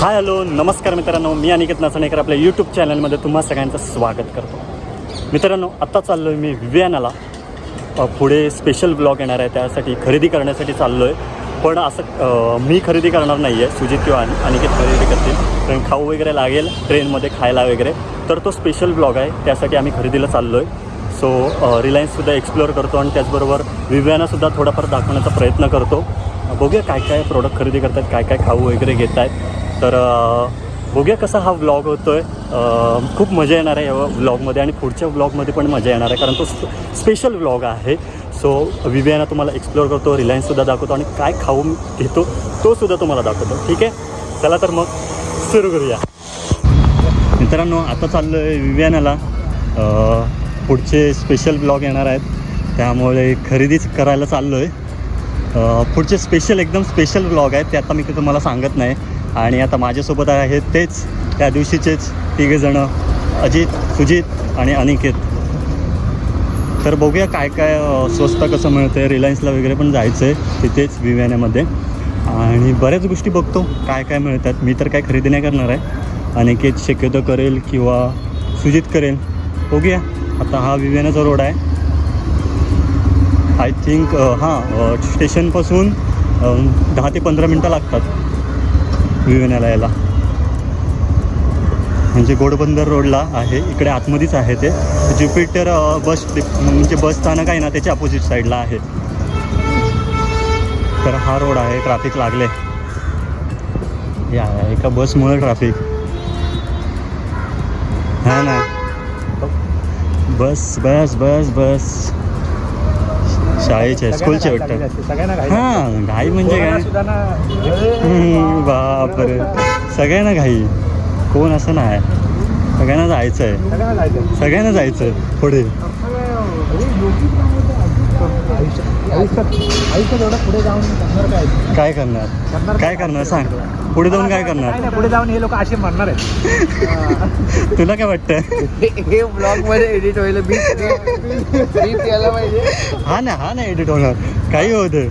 Hi hello नमस्कार मित्रांनो. मी अनिकेत नाचणेकर आपल्या यूट्यूब चॅनलमध्ये तुम्हा सगळ्यांचं स्वागत करतो. मित्रांनो आत्ता चाललो आहे मी विव्यानाला. पुढे स्पेशल ब्लॉग येणार आहे त्यासाठी खरेदी करण्यासाठी चाललो आहे पण असं मी खरेदी करणार नाही आहे सुजित किंवा अनि- अनिकेत खरेदी करतील. कारण खाऊ वगैरे लागेल ट्रेनमध्ये खायला वगैरे. तर तो स्पेशल ब्लॉग आहे त्यासाठी आम्ही खरेदीला चाललो आहे सो रिलायन्ससुद्धा एक्सप्लोअर करतो आणि त्याचबरोबर विव्यानासुद्धा थोडाफार दाखवण्याचा प्रयत्न करतो. बघूया काय काय प्रोडक्ट खरेदी करतात काय काय खाऊ वगैरे घेत आहेत तर बघूया कसा हा व्लॉग होतो आहे खूप मजा येणार आहे या व्लॉगमध्ये आणि पुढच्या व्लॉगमध्ये पण मजा येणार आहे कारण तो स्पेशल व्लॉग आहे. सो विवेना तुम्हाला एक्सप्लोअर करतो रिलायन्ससुद्धा दाखवतो आणि काय खाऊ घेतो तोसुद्धा तुम्हाला दाखवतो. ठीक आहे? चला तर मग सुरू करूया. मित्रांनो आता चाललो आहे विवेनाला पुढचे स्पेशल ब्लॉग येणार आहेत. त्यामुळे खरेदीच करायला चाललो आहे पुढचे स्पेशल एकदम स्पेशल ब्लॉग आहेत ते आता मी तुम्हाला सांगत नाही. आणि आता माझ्यासोबत आहेत तेच त्या दिवशीचेच तिघेजणं अजित सुजित आणि अनिकेत. तर बघूया काय काय स्वस्त कसं मिळतं आहे रिलायन्सला वगैरे पण जायचं आहे तिथेच विव्याण्यामध्ये आणि बऱ्याच गोष्टी बघतो काय काय मिळतात. मी तर काय खरेदी नाही करणार आहे. अनिकेत शक्यतो करेल किंवा सुजित करेल. बघूया. आता हा विव्यानाचा रोड आहे. आय थिंक हां स्टेशनपासून दहा ते पंधरा मिनटं लागतात. विवेण्याला यायला म्हणजे गोडबंदर रोडला आहे. इकडे आतमध्येच आहे ते. ज्युपिटर बस म्हणजे बस स्थानक आहे ना त्याच्या अपोजिट साईडला आहे. तर हा रोड आहे ट्रॅफिक लागले. या या, एका बसमुळे ट्रॅफिक हा ना. बस बस बस बस. शाळेचे स्कूलचे वाटतं. हां घाई म्हणजे काय बापरे. सगळ्यांना घाई. कोण असं नाही. सगळ्यांना जायचं आहे सगळ्यांना जायचं आहे पुढे काय? करणार? काय? करणार? सांग. पुढे जाऊन काय करणार? नाही पुढे जाऊन हे लोक असे म्हणणार आहेत. तुला काय वाटतं? हे ब्लॉगमध्ये एडिट पाहिजे. हा ना हा नाही एडिट होणार. काही होतं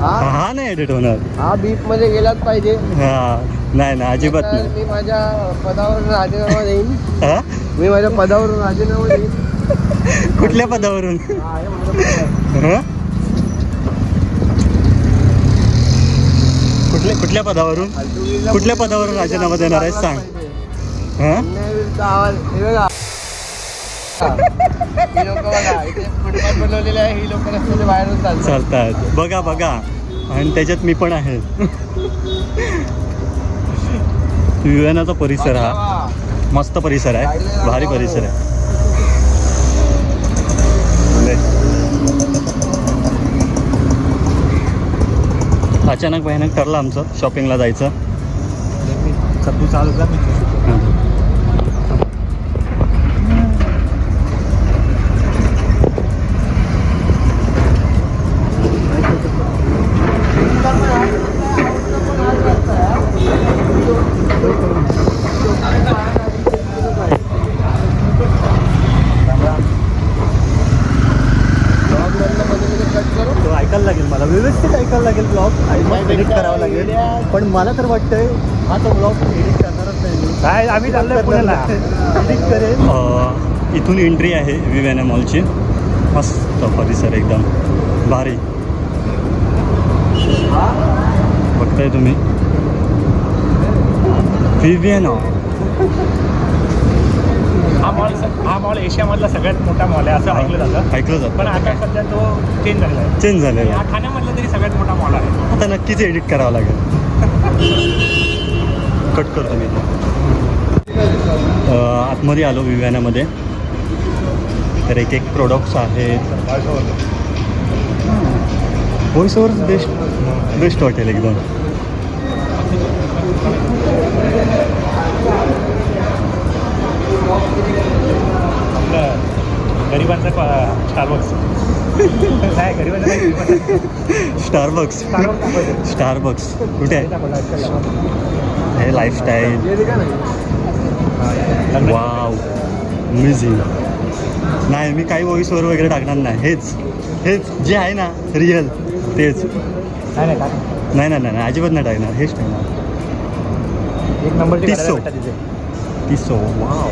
हा? हा नाही एडिट होणार. हा बीटमध्ये गेलाच पाहिजे. हा. नाही ना अजिबात नाही. मी माझ्या पदावरून राजीनामा देईन. हा? मी माझ्या पदावरून राजीनामा देईन. कुठल्या पदावरून? हा, हे हा? कुठल्या कुठल्या पदावरून? कुठल्या पदावरून राजीनामा देणार आहे? सांग. आहे चालतात चालतात बघा बघा. आणि त्याच्यात मी पण आहे. विवेनाचा परिसर हा. मस्त परिसर आहे. भारी परिसर आहे. अचानक भयानक ठरलं आमचं. शॉपिंगला जायचं. सत्तू चालू कर मी ब्लॉग मधलं मध्ये मध्ये कट करू तो ऐकायला लागेल मला व्यवस्थित ऐकायला लागेल ब्लॉग एडिट करावं लागेल पण मला तर वाटतंय हा तो ब्लॉग एडिट करणारच नाही. काय आम्ही चाललोय पुण्याला. एडिट करेल इथून एंट्री आहे विव्याना मॉलची मस्त परिसर एकदम. भारी. बघताय तुम्ही. विव्याना हा मॉल हा मॉल एशियामधला सगळ्यात मोठा मॉल आहे असं ऐकलं जातं. ऐकलं पण जातं आता सध्या तो चेंज झालेला आहे. चेंज झालेलं हा आहे. ठाण्यामधला तरी सगळ्यात मोठा मॉल आहे. आता नक्कीच एडिट करावं लागेल. कट करतो मी. अं, आतमध्ये आलो विव्यानामध्ये. तर एक एक प्रोडक्ट्स आहेत व्हॉइस ओव्हर बेस्ट बेस्ट वाटेल एकदम. आपलं गरिबांचा स्टारबक्स नाही गरिबांचा स्टारबक्स. स्टारबक्स कुठे आहे. हे लाईफस्टाईल वाव अमेझिंग नाही मी काही व्हॉइसवर वगैरे टाकणार नाही. हेच. हेच जे आहे ना रिअल तेच. नाही नाही. नाही अजिबात नाही टाकणार. हेच टाकणार. एक गाड्या टिस्सो. तिसो वाव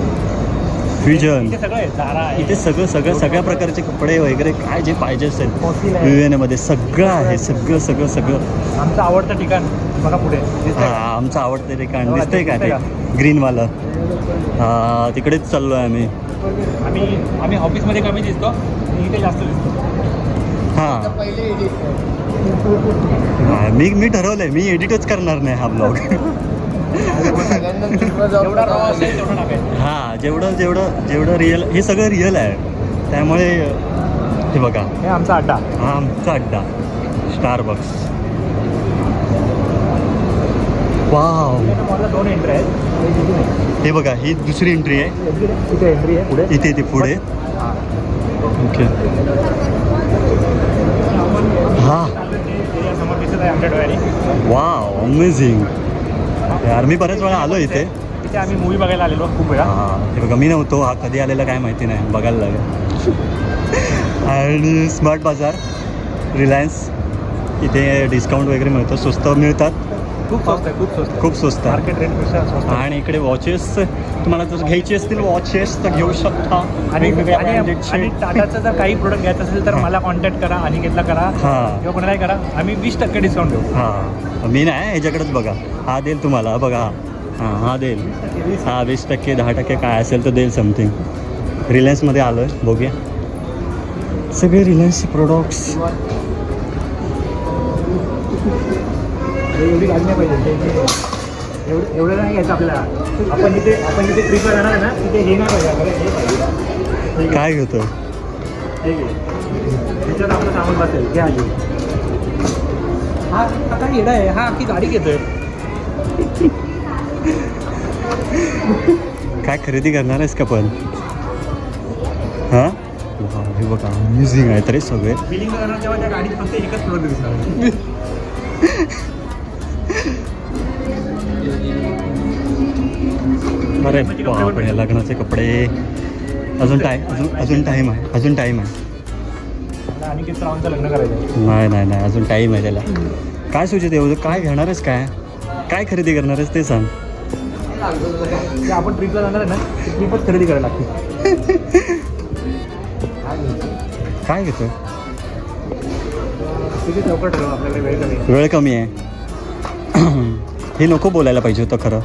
फ्युजन इथे सगळं आहे आहे. सगळं सगळं सगळ्या प्रकारचे कपडे वगैरे काय जे पाहिजे असेल आहे. विवेनामध्ये सगळं आहे सगळं सगळं सगळं. आमचं आवडतं ठिकाण बघा पुढे. हा? आमचं आवडतं ठिकाण. दिसतंय का ते? ग्रीनवालं हा तिकडेच चाललोय आम्ही. आम्ही आम्ही ऑफिसमध्ये कमी दिसतो इथे जास्त दिसतो. हा. हा, मी मी ठरवलंय मी एडिटच करणार नाही हा ब्लॉग हा जेवढं जेवढं जेवढं रिअल हे सगळं रिअल आहे. त्यामुळे हे बघा. हे आमचा अड्डा. हा आमचा अड्डा. स्टारबक्स वाव दोन एंट्री आहेत. हे बघा ही दुसरी एंट्री आहे. एंट्री आहे पुढे. इथे इथे पुढे. हा. ओके हा. वाव अमेझिंग यार मी बऱ्याच वेळा आलो इथे. तिथे आम्ही मूवी बघायला आलेलो खूप वेळा. हा हे बघा मी नव्हतो. हा कधी आलेला काय माहिती नाही. बघायला लागेल. आणि स्मार्ट बाजार रिलायन्स इथे डिस्काउंट वगैरे मिळतं. स्वस्त मिळतात. खूप स्वस्त आहे खूप स्वस्त. खूप स्वस्त. मार्केट रेटपेक्षा स्वस्त. आणि इकडे वॉचेस तुम्हाला जर घ्यायचे असतील वॉचेस तर घेऊ शकता आणि आणि. आणि टाटाचं जर काही प्रोडक्ट घ्यायचं असेल तर. मला कॉन्टॅक्ट करा अनिकेतला करा हा. किंवा कोणालाही करा आम्ही वीस टक्के डिस्काउंट देऊ हां मी नाही ह्याच्याकडेच बघा हा देईल तुम्हाला बघा हां हा देईल हा वीस टक्के दहा टक्के काय असेल तर देईल समथिंग रिलायन्समध्ये आलो आहे बघूया सगळे रिलायन्सचे प्रोडक्ट्स एवढी गाडी नाही पाहिजे. एवढं एवढं नाही घ्यायचं आपल्याला. आपण जिथे आपण जिथे ट्रिपला जाणार आहे ना तिथे हे नाही पाहिजे आपल्याला हे पाहिजे. काय घेतो? हे घे. त्याच्यात आपलं सामान बसेल. घ्या आधी. हा हा काय येडा आहे. हा अख्खी गाडी घेतोय. काय खरेदी करणार आहेस का पण? हां? हे बघा अमेझिंग आहे तरी सगळे. बिलिंग करणार तेव्हा त्या गाडीत फक्त एकच प्रोडक्ट दिसणार अरे बापरे लग्नाचे कपडे. अजून टाईम अजून अजून टाईम आहे अजून टाईम आहे. लग्न करायचं. नाही नाही नाही अजून टाईम आहे त्याला. काय सुचित एवढं काय घेणार आहेस काय? काय खरेदी करणार आहेस ते सांग. आपण ट्रिपला जाणार आहे ना ट्रिपच खरेदी करायला लागते. काय घेतो. वेळ कमी आहे. हे नको बोलायला पाहिजे होतं खरं.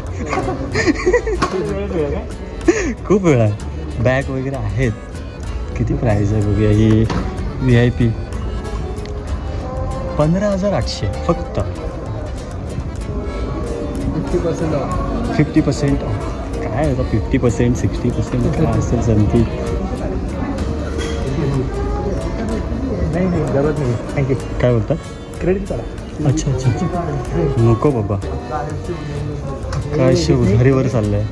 खूप वेळ आहे. बॅग वगैरे आहेत. किती प्राईज आहे बघूया ही व्ही आय पी पंधरा हजार आठशे फक्त. Fifty percent off fifty percent काय आता फिफ्टी पर्सेंट सिक्स्टी पर्सेंट काय असेल समथिंग नाही नाही गरज नाही. थँक्यू काय बोलतात क्रेडिट करा अच्छा अच्छा नको बाबा. काय शिव उधारीवर चाललंय.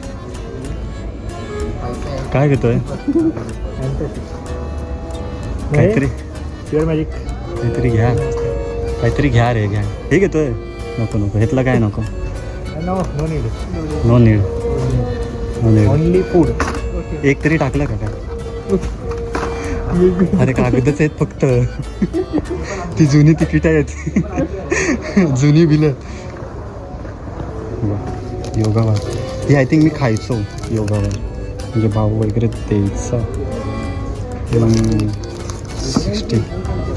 काय घेतोय? काहीतरी. प्युअर मॅजिक काहीतरी घ्या. काहीतरी घ्या रे घ्या. हे घेतोय? नको नको. घेतलं काय नको? No need no need no need only food एक तरी टाकलं का काय? अरे कागदच आहेत फक्त. ती जुनी तिकीट आहेत. जुनी बिलं. योगावर ही आय थिंक मी खायचो योगावर म्हणजे भाऊ वगैरे द्यायचा सिक्स्टी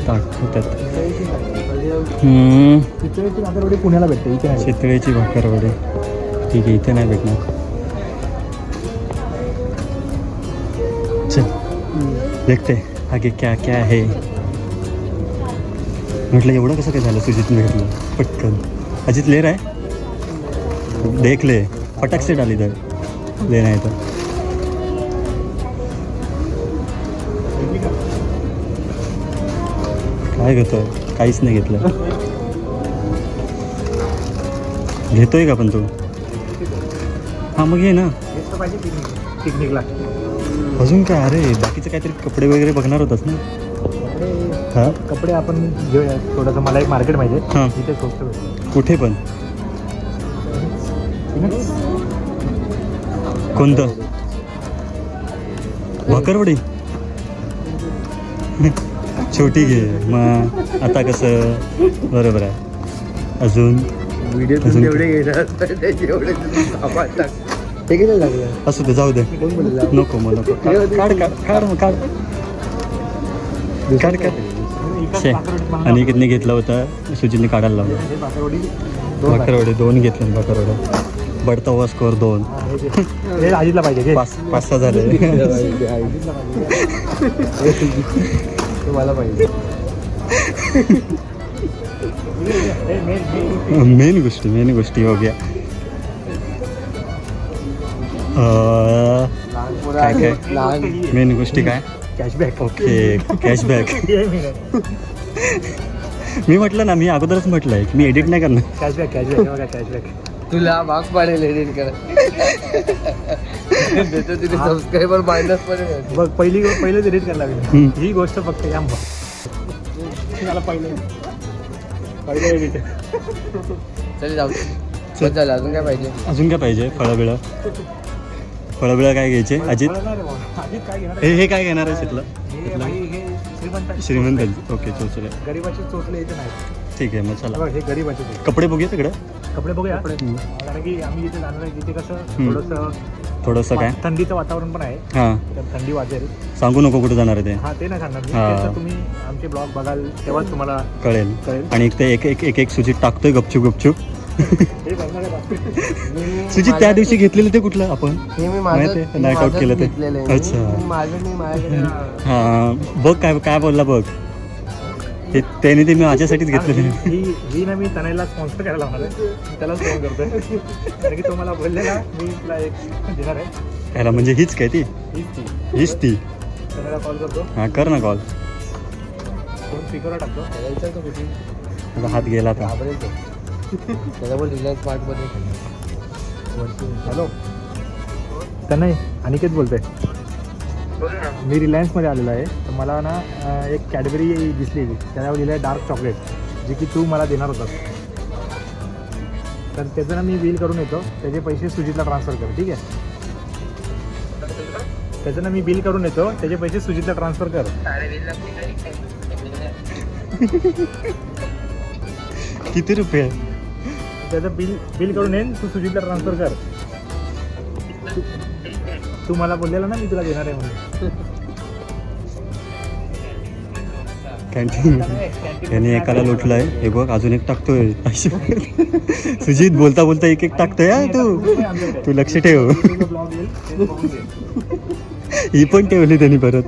दाखवतात हम्म, पुण्याला भेटते इथे चितळेची भाकरवडे ठीक आहे इथे नाही भेटणार चल देखते आगे क्या क्या आहे म्हटलं एवढं कसं काय झालं सुजित भेटलं पटकन अजित लेर आहे देखले देख ले फटक से डाल तर लेना काय घेतोय? काहीच नाही घेतलं. घेतोय का पण तू? हां मग ये ना. पिकनिकला अजून काय? अरे बाकीचं काहीतरी कपडे वगैरे बघणार होतास ना? हां? कपडे आपण घेऊया. थोडंसं मला एक मार्केट माहिती हां. तिथे स्वस्त. कुठे पण? कोणतं? भाकरवडी. छोटी घे. मग आता कसं? बरोबर आहे. अजून? व्हिडिओ अजून- घेणार असू दे जाऊ दे. नको मग नको. काढ काढ मग काढ. काढ काढ. आणि कितने घेतला होता. सुजितने काढायला लावला. भाकरवडी दोन आहे. बकरवडे दोन घेतले बकरवडे बढता हुआ स्कोर दोन. पाहिजे. पाच पाच सहा झाले. तुम्हाला पाहिजे. main- मेन गोष्टी मेन गोष्टी हो गया. अं, काय काय? मेन गोष्टी काय? Cashback okay cashback. मी म्हटलं ना मी अगोदरच म्हटलंय की मी एडिट नाही करणार. कॅशबॅक कॅशबॅक कॅशबॅक तुला भाग पाडेल एडिट कर. तिथे सबस्क्रायबर मायनस पण बघ पहिली पहिलेच एडिट करायला हम्म. लागली ही गोष्ट फक्त या मला पहिले पहिले चल जाऊ चल झालं. अजून काय पाहिजे? अजून काय पाहिजे? फळं बिळं फळं बिळं काय घ्यायचे? अजित? अजित काय घेणार हे हे काय घेणार आहे तिथलं? हे भाई हे श्रीमंत श्रीमंत ओके चोचले गरीबाचे चोचले इथे नाही. ठीक आहे मग चला. बघ, हे गरीबाचे. कपडे बघूया तिकडे? कपडे बघूया. कारण की आम्ही जिथे जाणार आहे तिथे कसं. थोडंसं थोडंसं काय? थंडीचं वातावरण पण आहे. हां. तर थंडी वाजेल. सांगू नको कुठे जाणार आहे ते. हा ते नाही सांगणार मी. हा. ते तर तुम्ही आमचे ब्लॉग बघाल तेव्हाच तुम्हाला कळेल. कळेल. आणि एक ते एक एक एक एक सुजित टाकतोय गपचूप गपचूप. हे बघणार आहे सुजित त्या दिवशी घेतलेलं ते कुठलं आपण? हे मी माहिती माझं आहे? Night out केलं ते. घेतलेलं आहे. अच्छा. मी. माझं मी माझ्याकडे हां बघ काय काय बोलला बघ. ते त्याने ते मी माझ्यासाठीच घेतलेले ही ही ना मी तनयला स्पॉन्सर करायला लावणार आहे. मी त्यालाच फोन करतोय. कारण की तो मला बोललेला मी तुला एक देणार आहे. त्याला म्हणजे हीच काय ती? हीच ती. हीच ती. तनयला कॉल करतो. हां कर ना कॉल फोन स्पीकरवर टाकतो. त्याला विचारतो कुठे. माझा हात गेला आता. घाबरेल तो. त्याला बोल रिलायन्स पार्कमध्ये हॅलो. तनय अनिकेत बोलतोय. मी रिलायन्समध्ये आलेलो आहे. तर मला ना एक कॅडबरी दिसली त्याच्यावर लिहिलं आहे डार्क चॉकलेट जी की तू मला देणार होतास. तर त्याचं ना मी बिल करून येतो. त्याचे पैसे सुजितला ट्रान्सफर कर ठीक आहे? त्याचं ना मी बिल करून येतो. त्याचे पैसे सुजितला ट्रान्सफर कर. किती रुपये? त्याचं बिल बिल करून येईन तू सुजितला ट्रान्सफर कर. तू मला बोललेला ना मी तुला देणार आहे म्हणून. कॅन्टीन त्याने एकाला लुटलाय. हे बघ अजून एक टाकतोय. सुजित बोलता बोलता एक एक टाकतोय हा तू. तू लक्ष ठेव. ही पण ठेवली त्यांनी परत.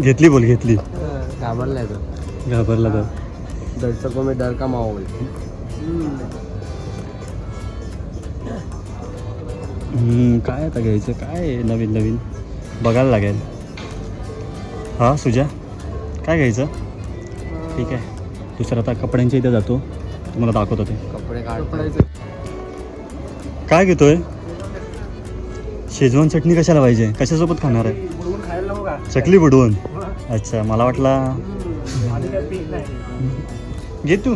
घेतली बोल घेतली. घाबरलाय तो. घाबरला तर दर्शकों में डर का माहौल हम्म, काय आता घ्यायचं? काय आहे नवीन नवीन? बघायला लागेल. हा सुजा? काय घ्यायचं? ठीक आहे. दुसरं आता कपड्यांच्या इथे जातो. तुम्हाला दाखवतो ते. कपडे काढायचे काय घेतोय? शेजवान चटणी कशाला पाहिजे? कशासोबत खाणार आहे? चकली बुडवून. अच्छा मला वाटला घे तू.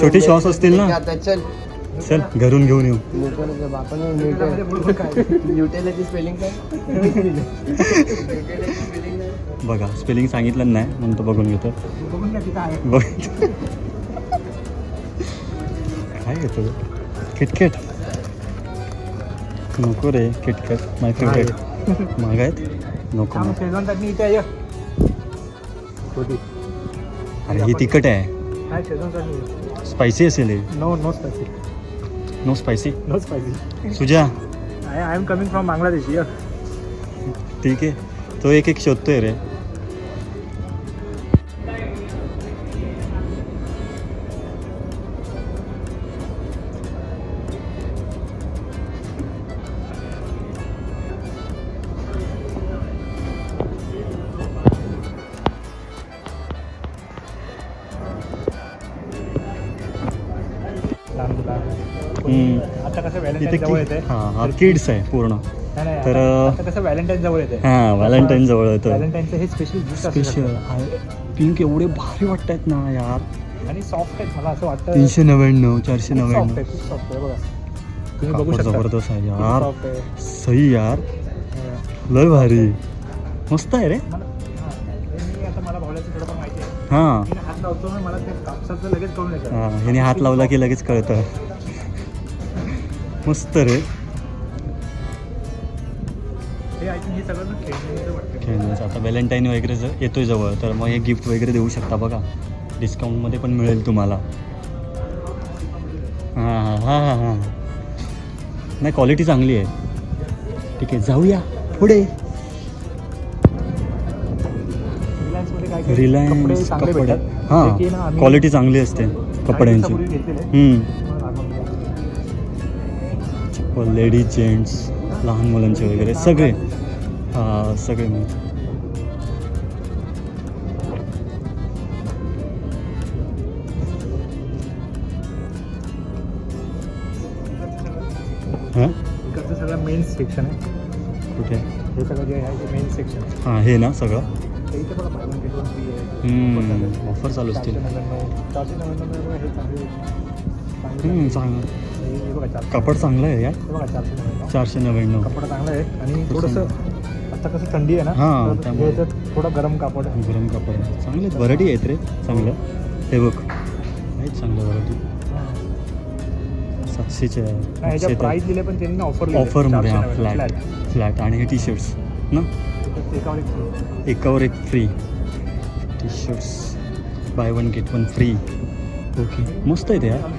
छोटे श्वास असतील ना? चल। चल घरून घेऊन येऊ। बघा स्पेलिंग सांगितलं नाही म्हणून तो बघून घेतो बघ काय घेतो किटकेट. नको रे किटकेट. माय फेवरेट महाग आहेत नको अरे ही तिखट आहे. काय शेजवान चटणी स्पायसी असेल हे. No no spicy no spicy no spicy Suja. I I am coming from Bangladesh ठीक आहे. तो एक एक शोधतोय रे. हम्म. आता कसं इथे व्हॅलेंटाईन जवळ येते हां किड्स आहे पूर्ण. तर, कसं व्हॅलेंटाईन जवळ येते हां व्हॅलेंटाईन जवळ येतं व्हॅलेंटाईनचं हे स्पेशल गिफ्ट स्पेशल पिंक एवढे भारी वाटत आहेत ना यार. आणि सॉफ्ट आहेत मला असं वाटतं. तीनशे नव्याण्णव चारशे सॉफ्ट नव्याण्णव. आहे खूप सॉफ्ट आहे बघा. तुम्ही बघू कापड शकता. जबरदस्त आहे यार. सॉफ्ट आहे. सही यार. हा. लय भारी. मस्त आहे रे. मला हां. हे मी आता मला भावल्याचं थोडं पण माहिती आहे. हां. मी हात लावतो ना मला ते कापसाचं लगेच कळून येतं. हां ह्याने हात लावला की लगेच कळतं. मस्त रे. खेळण्याचं आता व्हॅलेंटाईन वगैरे जर येतोय जवळ तर मग हे गिफ्ट वगैरे देऊ शकता बघा. डिस्काउंटमध्ये पण मिळेल तुम्हाला. हां हां हां हां हां. नाही क्वालिटी चांगली आहे. ठीक आहे जाऊया पुढे. रिलायन्स कपडे हां क्वालिटी चांगली असते कपड्यांची. गेले. लेडीज जेंट्स लहान मुलांचे वगैरे सगळे. हां सगळे मिळतात हां? इकडचं सगळं मेन सेक्शन आहे. कुठे? हे सगळं जे आहे ते मेन सेक्शन आहे. हां हे ना सगळं? ते इथे बघा buy one get one free आहे हम्म, ऑफर चालू चारशे असतील. नव्याण्णव चारशे नव्याण्णव हे चांगले चांगले हम्म, आहे. चांगलं हे हे बघा चारशे कापड चांगलं आहे यार हे बघा चारशे नव्याण्णव. चारशे नव्याण्णव. कपडा चांगला आहे आणि थोडंसं आता कसं थंडी आहे ना हां, तर त्यामुळे. ह्याच्यात थोडा गरम कापड आहे. गरम कापड आहे. चांगले व्हरायटी आहेत रे चांगलं. हे बघ. आहेत चांगल्या व्हरायटी. सातशेचे आहे नाही, ह्याच्या प्राईस दिले पण त्यांनी ऑफर ऑफरमध्ये हा फ्लॅट. फ्लॅट आणि हे टी शर्ट्स ना एकावर एक free. एकावर एक free T shirts buy one get one free okay मस्त आहेत यार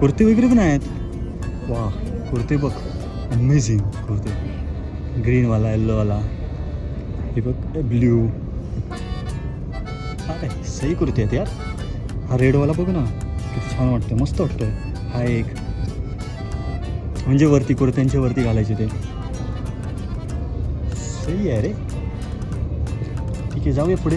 कुर्ती वगैरे पण आहेत. वा कुर्ती बघ. अमेझिंग कुर्ती. ग्रीनवाला येल्लोवाला हे बघ ब्ल्यू अरे सही कुर्ती आहेत यार. हा रेडवाला बघ ना किती छान वाटतं मस्त वाटतं हा एक. म्हणजे वरती कुर्त्यांच्या वरती घालायचे ते. सही आहे रे. ठीक आहे जाऊया पुढे.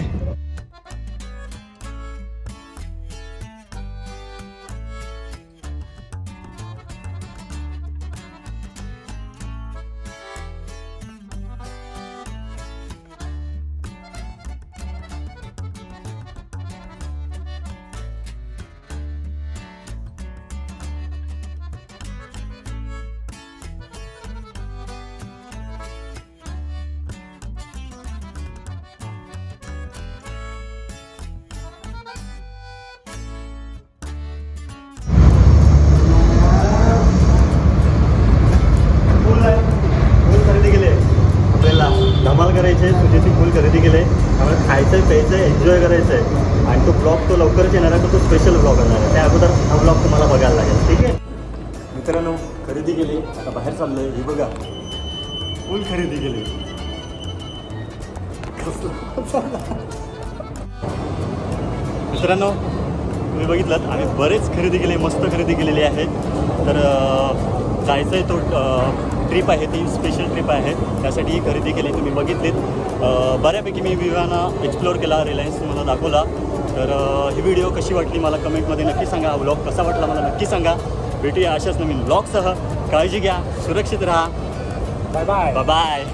खायचं आहे प्यायचं आहे एन्जॉय करायचं आहे आणि तो ब्लॉग तो लवकरच येणार आहे तर तो स्पेशल ब्लॉग येणार आहे. त्या अगोदर हा ब्लॉग तुम्हाला बघायला लागेल. ठीक आहे? मित्रांनो खरेदी केली. आता बाहेर चाललो आहे ही बघा. फुल खरेदी केली. मित्रांनो तुम्ही बघितलं आम्ही बरेच खरेदी केले मस्त खरेदी केलेली आहे. तर जायचं आहे तो ट्रिप आहे ती स्पेशल ट्रिप आहे. त्यासाठी ही खरेदी केली तुम्ही बघितलीत. बऱ्यापैकी मी विवाना एक्सप्लोअर केला रिलायन्स मला दाखवला. तर ही व्हिडिओ कशी वाटली मला कमेंटमध्ये नक्की सांगा. हा व्लॉग कसा वाटला मला नक्की सांगा. भेटूया अशाच नवीन ब्लॉगसह काळजी घ्या सुरक्षित राहा. Bye bye bye